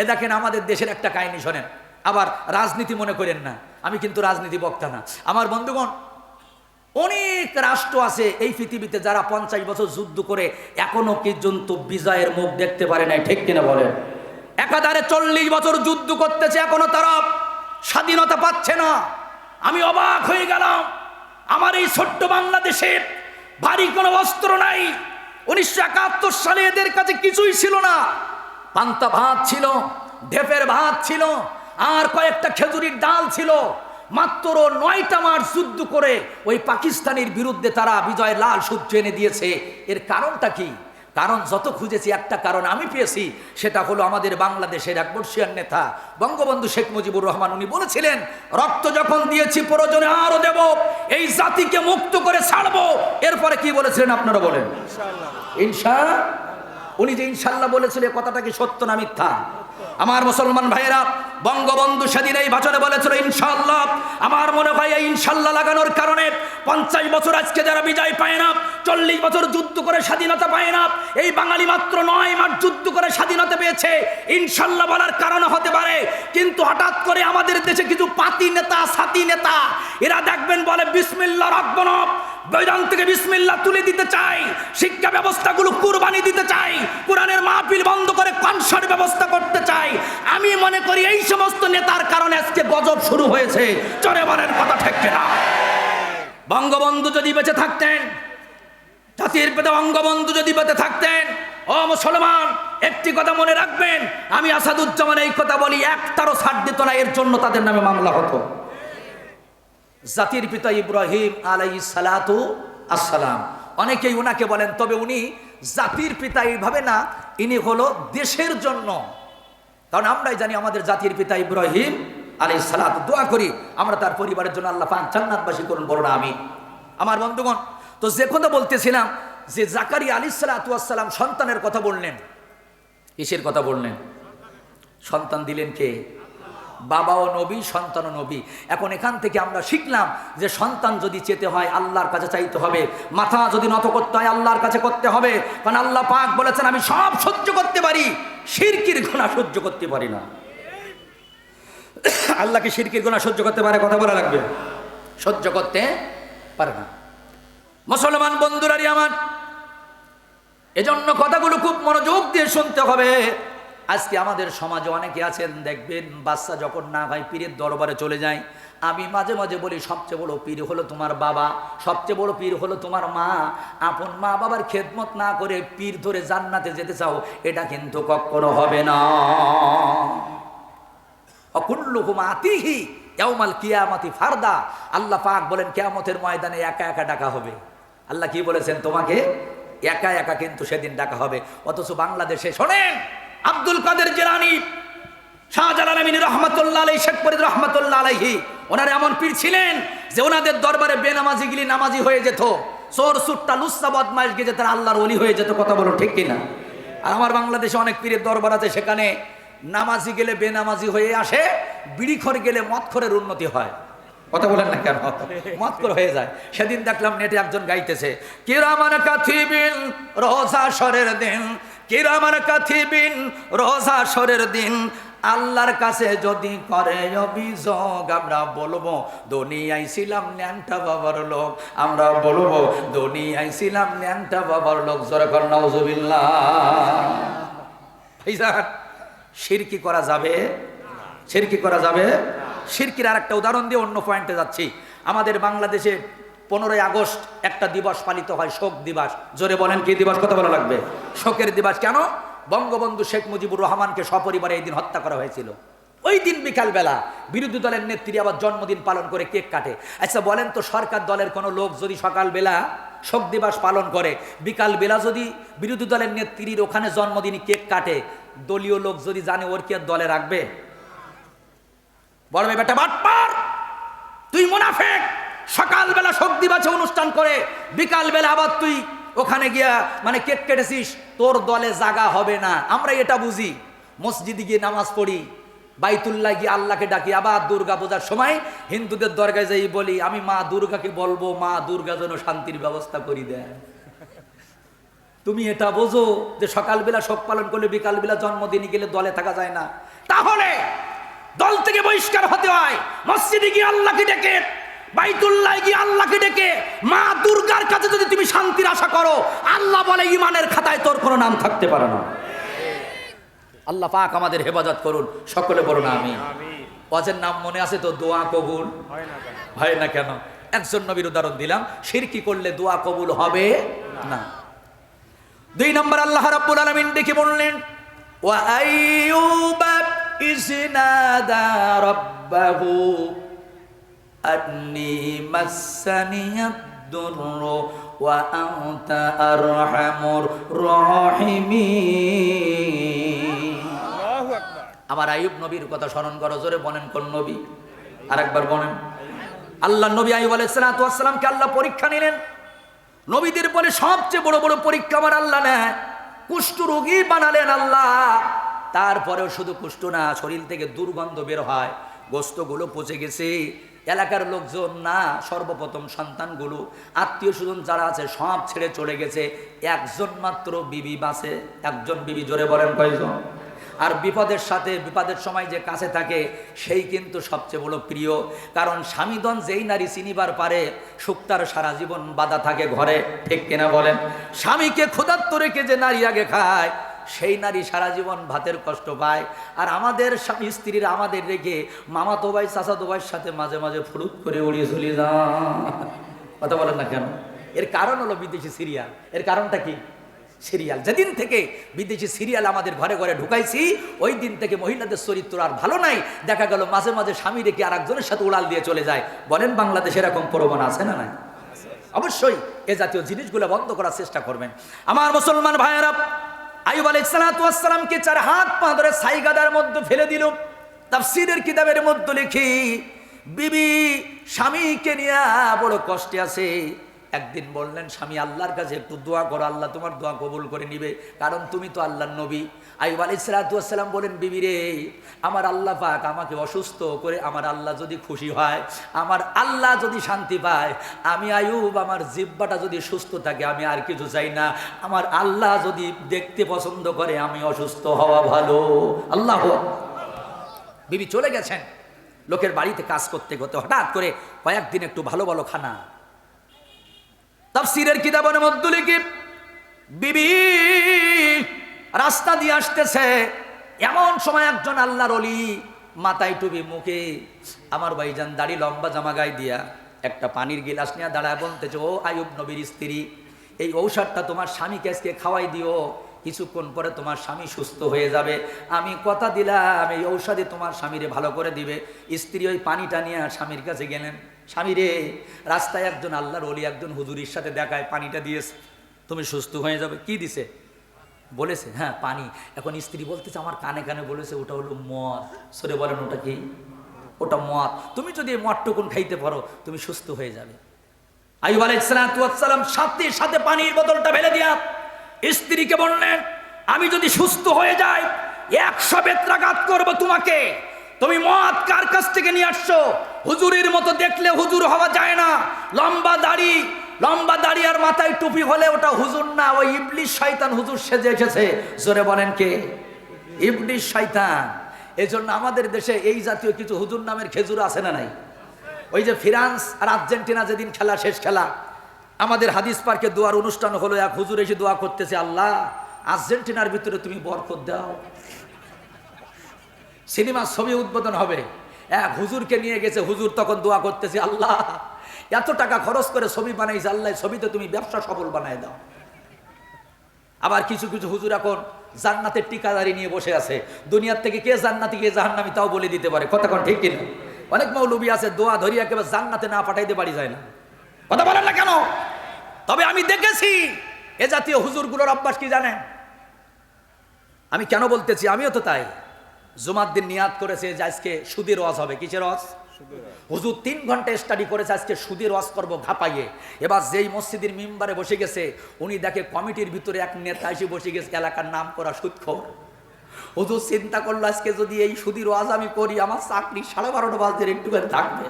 এ দেখেন আমাদের দেশের একটা কাহিনী শোনেন। আবার রাজনীতি মনে করেন না। আমি কিন্তু রাজনীতি বক্তা না। আমার বন্ধুগণ, অনেক রাষ্ট্র আছে এই পৃথিবীতে যারা পঞ্চাশ বছর যুদ্ধ করে এখনও পর্যন্ত বিজয়ের মুখ দেখতে পারে নাই, ঠিক কিনা বলেন? একাধারে চল্লিশ বছর যুদ্ধ করতেছে, এখনও তারা স্বাধীনতা পাচ্ছে না। আমি অবাক হয়ে গেলাম। আমার এই ছোট্ট বাংলাদেশের ভারী কোনো অস্ত্র নাই। উনিশশো একাত্তর সালে এদের কাছে কিছুই ছিল না। পান্তা ভাত ছিল ঢেপের ভাত ছিল আর কয়েকটা খেজুরির ডাল ছিল। মাত্র নয়টা মাস যুদ্ধ করে ওই পাকিস্তানের বিরুদ্ধে তারা বিজয় লাল সূর্য এনে দিয়েছে। এর কারণটা কি? কারণ যত খুঁজেছি একটা কারণ আমি পেয়েছি সেটা হলো আমাদের বাংলাদেশের এক বর্ষিয়ার নেতা বঙ্গবন্ধু শেখ মুজিবুর রহমান। উনি বলেছিলেন রক্ত যখন দিয়েছি প্রয়োজনে আরও দেব এই জাতিকে মুক্ত করে ছাড়বো। এরপরে কি বলেছিলেন আপনারা বলেন? ইনশা উনি যে ইনশাল্লাহ বলেছিল কথাটা কি সত্য না মিথ্যা? আমার মুসলমান ভাইয়েরা, বঙ্গবন্ধু সেদিন এই ভাষণে বলেছিল, ইনশাল্লাহ, আমার মনে হয় এই ইনশাল্লাহ লাগানোর কারণে পঞ্চাশ বছর আজকে যারা বিজয় পায় না, চল্লিশ বছর যুদ্ধ করে স্বাধীনতা পায় না, এই বাঙালি মাত্র নয় মাস যুদ্ধ করে স্বাধীনতা পেয়েছে, ইনশাল্লাহ বলার কারণ হতে পারে। কিন্তু হঠাৎ করে আমাদের দেশে কিছু পাতি নেতা, সাতি নেতা, এরা দেখবেন বলে বিসমিল্লা রাখব না বৈদান থেকে বিসমিল্লা তুলে দিতে চাই। শিক্ষা ব্যবস্থাগুলো কুরবানি দিতে চাই। কোরআনের মাহফিল বন্ধ করে কনসার্ট ব্যবস্থা করতে চাই। আমি মনে করি এই সমস্ত নেতার কারণে আজকে গজব শুরু হয়েছে। চরে বলেন কথা ঠেকছে না। বঙ্গবন্ধু যদি বেঁচে থাকতেন, জাতির পেতে বঙ্গবন্ধু যদি বেঁচে থাকতেন, ও মুসলমান, একটি কথা মনে রাখবেন, আমি আসাদুজ্জামান এই কথা বলি, একটারও ছাড় দিত না, এর জন্য তাদের নামে মামলা হতো। জাতির পিতা ইব্রাহিম আলাই সালাতু আসসালাম। অনেকেই উনাকে বলেন, তবে উনি জাতির পিতা এইভাবে না, ইনি হলো দেশের জন্য। কারণ আমরাই জানি আমাদের জাতির পিতা ইব্রাহিম আলাই সালাত। দোয়া করি, আমরা তার পরিবারের জন্য আল্লাহ পাক জান্নাতবাসী করুন বড় না আমি আমার বন্ধুগণ, তো যে কথা বলতেছিলাম, যে জাকারি আলী সালাতাম সন্তানের কথা বললেন। কিসের কথা বললেন? সন্তান দিলেন কে? বাবাও নবী, সন্তানও নবী। এখন এখান থেকে আমরা শিখলাম যে সন্তান যদি চেতে হয়, আল্লাহর কাছে চাইতে হবে। মাথা যদি নত করতে হয়, আল্লাহর কাছে করতে হবে। কারণ আল্লাহ পাক বলেছেন, আমি সব সহ্য করতে পারি। শিরকির ঘোনা সহ্য করতে পারি না। আল্লাহকে শিরকির গোনা সহ্য করতে পারে, কথা বলা লাগবে? সহ্য করতে পারে না। মুসলমান বন্ধুরারি আমার, এজন্য কথাগুলো খুব মনোযোগ দিয়ে শুনতে হবে। আজকে আমাদের সমাজে অনেকে আছেন, দেখবেন বাচ্চা যখন না হয় পীরের দরবারে চলে যায়, আমি মাঝে মাঝে বলি, সবচেয়ে বড় পীর হলো তোমার বাবা, সবচেয়ে বড় পীর হলো তোমার মা। আপন মা বাবার খেদমত না করে পীর ধরে জান্নাতে যেতে চাও, এটা কিন্তু কখনো হবে না। অকুল্লুহুম আতিহি ইয়াউমাল কিয়ামাতি ফারদা। আল্লাহ পাক বলেন, কিয়ামতের ময়দানে একা একা ডাকা হবে। আল্লাহ কি বলেছেন তোমাকে? একা একা কিন্তু সেদিন ডাকা হবে। অথচ বাংলাদেশে শোনেন আব্দুল কাদের জেলানি শাহজালাল আমিন রহমতুল্লাহ আলাই শেখ ফরিদ রহমতুল্লাহ আলাইহি, ওনারা এমন পীর ছিলেন যে ওনাদের দরবারে বেনামাজি গিলি নামাজি হয়ে যেত, চোর, সুট্টা, লুচ্ছা, বদমাইশ গিয়ে তারা আল্লাহর অলি হয়ে যেত, কথা বলো ঠিক কিনা? আর আমার বাংলাদেশে অনেক পীরের দরবার আছে সেখানে নামাজি গেলে বেনামাজি হয়ে আসে, বিড়িখর গেলে মদখরের উন্নতি হয়। কথা বলেন না কেন? মতকর হয়ে যায়। সেদিন দেখলাম নেটে একজন গাইতেছে, কিরামান কাথিবিন রোজা সরের দিন কিরামান কাথিবিন রোজা সরের দিন। আল্লাহর কাছে যদি করে অভিযোগ, আমরা বলব, দুনিয়ায় ছিলাম ন্যাংটা বাবার লোক। আমরা বলব, দুনিয়ায় ছিলাম ন্যাংটা বাবার লোক। জোরে কর, নাউজুবিল্লাহ। এই সিরকি করা যাবে? সিরকি করা যাবে? সিরকির আর একটা উদাহরণ দিয়ে অন্য পয়েন্টে যাচ্ছি। আমাদের বাংলাদেশে পনেরোই আগস্ট একটা দিবস পালিত হয়, শোক দিবস। জোরে বলেন, কি দিবস? কথা বলা লাগবে? শোকের দিবস কেন? বঙ্গবন্ধু শেখ মুজিবুর রহমানকে সপরিবারে এই দিন হত্যা করা হয়েছিল। ওই দিন বিকালবেলা বিরোধী দলের নেত্রী আবার জন্মদিন পালন করে কেক কাটে। আচ্ছা বলেন তো, সরকার দলের কোনো লোক যদি সকালবেলা শোক দিবস পালন করে বিকাল বেলা যদি বিরোধী দলের নেত্রীর ওখানে জন্মদিন কেক কাটে, দলীয় লোক যদি জানে ওর কি আর দলে রাখবে? বড় বেটা, বাটপার! তুই মুনাফেক! সকালবেলা শক্তি দিবসে অনুষ্ঠান করে, বিকালবেলা আবার তুই ওখানে গিয়া মানে কেক কেটেছিস, তোর দলে জাগা হবে না। আমরা এটা বুঝি। মসজিদে গিয়ে নামাজ পড়ি, বাইতুল্লাহ গিয়ে আল্লাহকে ডাকি, আবার দুর্গা পূজার সময় হিন্দুদের দরগায় যাই বলি, আমি মা দুর্গাকে বলব, মা দুর্গা যেন শান্তির ব্যবস্থা করি দেয়। তুমি এটা বোঝো যে সকালবেলা শোক পালন করলে বিকালবেলা জন্মদিনে গেলে দলে থাকা যায় না। তাহলে দল থেকে বহিষ্কার হতে হয়। মসজিদে গিয়ে আল্লাহকে ডেকে বাইতুল্লাহ গিয়ে আল্লাহকে ডেকে মা দুর্গার কাছে যদি তুমি শান্তির আশা করো আল্লাহ বলে ইমানের খাতায় তোর কোনো নাম থাকতে পারে না। আল্লাহ পাক আমাদের হেফাজত করুন সকলে বলুন আমি ওয়াজের নাম মনে আছে তো? দোয়া কবুল। হয় না কেন? একজন নবীর উদাহরণ দিলাম শিরকি করলে দোয়া কবুল হবে না। দুই নম্বর আল্লাহ রাব্বুল আলামিন ডেকে বললেন ওয়া আইয়ুবা ইসনাদা রাব্বাহু মাসানিয়াদ দুররু ওয়া আনতা আরহামুর রাহিমিন আমার আইয়ুব নবীর কথা স্মরণ করো জোরে বলেন কোন নবী? আরেকবার বলেন। আল্লাহ নবী ওয়াস সালামকে আল্লাহ পরীক্ষা নিলেন। নবীদের পরে সবচেয়ে বড় বড় পরীক্ষা আমার আল্লাহ নেয়। কুষ্ঠ রোগী বানালেন আল্লাহ। তারপরেও শুধু কুষ্ঠ না শরীর থেকে দুর্গন্ধ বের হয়। গোস্তগুলো পচে গেছে। এলাকার লোকজন, না, সর্বপ্রথম সন্তানগুলো, আত্মীয় স্বজন যারা আছে, সব ছেড়ে চলে গেছে। একজন মাত্র বিবি বাসে, একজন বিবি জোরে বলেন কয়জন? আর বিপদের সাথে, বিপদের সময় যে কাছে থাকে, সেই কিন্তু সবচেয়ে বড় প্রিয়। কারণ স্বামীদন যেই নারী চিনিবার পারে সুক্তার সারা জীবন বাধা থাকে ঘরে, ঠিক কিনা বলেন? স্বামীকে ক্ষুধার্ত রেখে যে নারী আগে খায় সেই নারী সারা জীবন ভাতের কষ্ট পায়। আর আমাদের স্বামী স্ত্রীরা আমাদের রেখে মামা তোবাই চাচা তোবাইয়ের সাথে মাঝে মাঝে ফুরুত করে উড়িয়ে চলে যান কথা বলেন না কেন? এর কারণ হলো বিদেশি সিরিয়াল। এর কারণটা কি? সিরিয়াল। যেদিন থেকে বিদেশি সিরিয়াল আমাদের ঘরে ঘরে ঢুকাইছি, ওই দিন থেকে মহিলাদের চরিত্র আর ভালো নাই। দেখা গেল মাঝে মাঝে স্বামী রেখে আর একজনের সাথে উড়াল দিয়ে চলে যায়। বলেন বাংলাদেশে এরকম প্রবণ আছে না নাই? অবশ্যই এ জাতীয় জিনিসগুলো বন্ধ করার চেষ্টা করবেন। আমার মুসলমান ভাইয়েরা আইব আলাইসালামকে চার হাত পা ধরে সাইগাদার মধ্যে ফেলে দিল। তাফসিরের কিতাবের মধ্যে লিখি, বিবি, স্বামীকে নিয়ে বড় কষ্টে আছে। একদিন বললেন, স্বামী, আল্লাহর কাছে একটু দোয়া করো, আল্লাহ তোমার দোয়া কবুল করে নিবে, কারণ তুমি তো আল্লাহর নবী। আইব আলি সালাতাম বলেন, বিবি রে, আমার আল্লাহ পাক আমাকে অসুস্থ করে, আমার আল্লাহ যদি খুশি হয়, আমার আল্লাহ যদি শান্তি পায়, আমি আয়ুব আমার জিব্বাটা যদি সুস্থ থাকে, আমি আর কিছু চাই না। আমার আল্লাহ যদি দেখতে পছন্দ করে, আমি অসুস্থ হওয়া ভালো। আল্লাহ বিবি চলে গেছেন, লোকের বাড়িতে কাজ করতে করতে হঠাৎ করে কয়েকদিন একটু ভালো ভালো খানা তাফসিরের কিতাবের মধ্যে লিখি, বিবি, রাস্তা দিয়ে আসতেছে। এমন সময় একজন আল্লাহর অলি মাথায় টুপি মুখে, আমার ভাইজান, দাড়ি লম্বা জামা গায়ে দিয়া একটা পানির গিলাস নিয়ে দাঁড়ায় বলতেছে, ও আয়ুব নবীর স্ত্রী, এই ঔষধটা তোমার স্বামীকে আজকে খাওয়াই দিও। কিছুক্ষণ পরে তোমার স্বামী সুস্থ হয়ে যাবে। আমি কথা দিলাম, এই ঔষধে তোমার স্বামীরে ভালো করে দিবে। স্ত্রী ওই পানিটা নিয়ে স্বামীর কাছে গেলেন। স্বামী রে, রাস্তায় একজন আল্লাহর অলি একজন হুজুরির সাথে দেখায় পানিটা দিয়েছে। তুমি সুস্থ হয়ে যাবে। কি দিছে? বলেছে হ্যাঁ পানি। এখন স্ত্রী বলতেছে, আমার কানে কানে বলেছে, ওটা হলো মদ। সরে বলেন, ওটা কি? ওটা মদ। তুমি যদি এই মদটুকুন খাইতে পারো, তুমি সুস্থ হয়ে যাবে। আইব আলাইসালাম সাথে সাথে পানির বোতলটা ফেলে দিয়া স্ত্রীকে বললেন, আমি যদি সুস্থ হয়ে যাই, একশো বেত্রাঘাত করব তোমাকে। তুমি মদ কার কাছ থেকে নিয়ে আসছো? হুজুরের মতো দেখলে হুজুর হওয়া যায় না। লম্বা দাড়ি লম্বা দাড়ি আর মাথায় টুপি হলে ওটা হুজুর না, ওই ইবলিশ শয়তান হুজুর সেজে এসেছে। জোরে বলেন কে? ইবলিশ শয়তান। জন্য আমাদের দেশে এই জাতীয় কিছু হুজুর নামের খেজুর আছে না নাই? ওই যে ফ্রান্স আর আর্জেন্টিনা যেদিন খেলা, শেষ খেলা আমাদের হাদিস পার্কে দোয়ার অনুষ্ঠান হলো এক হুজুর এসে দোয়া করতেছে, আল্লাহ, আর্জেন্টিনার ভিতরে তুমি বরকত দাও। সিনেমার ছবি উদ্বোধন হবে। এক হুজুরকে নিয়ে গেছে, হুজুর তখন দোয়া করতেছে, আল্লাহ, এত টাকা খরচ করে ছবি বানাইছে, আল্লাহ, ছবিতে তুমি ব্যবসা সফল বানাই দাও। আবার কিছু কিছু হুজুর এখন জান্নাতের টিকাদারি নিয়ে বসে আছে। দুনিয়ার থেকে কে জান্নাতি কে জাহান্নামি তাও বলে দিতে পারে। কতক্ষণ ঠিক কিনা? অনেক মৌলবী আছে, দোয়া ধরিয়া একেবারে জান্নাতে না পাঠাইতে পারি যায় না। কথা বলেন না কেন? তবে আমি দেখেছি এ জাতীয় হুজুরগুলোর অভ্যাস কি জানেন? আমি কেন বলতেছি? আমিও তো তাই। জুমার দিন নিয়াদ করেছে যে আজকে সুদের রস হবে। কিসের রস হুজুর তিন ঘণ্টা স্টাডি করেছে, আজকে সুদের রস করব ঘাপাইয়ে। এবার যেই মসজিদের মেম্বারে বসে গেছে, উনি দেখে কমিটির ভিতরে এক নেতা এসে বসে গেছে, এলাকার নাম করা সুদখোর। হুজুর চিন্তা করল, আজকে যদি এই সুদির ওয়াজ আমি করি, আমার চাকরি সাড়ে বারোটা বাজদের একটুখানি থাকবে।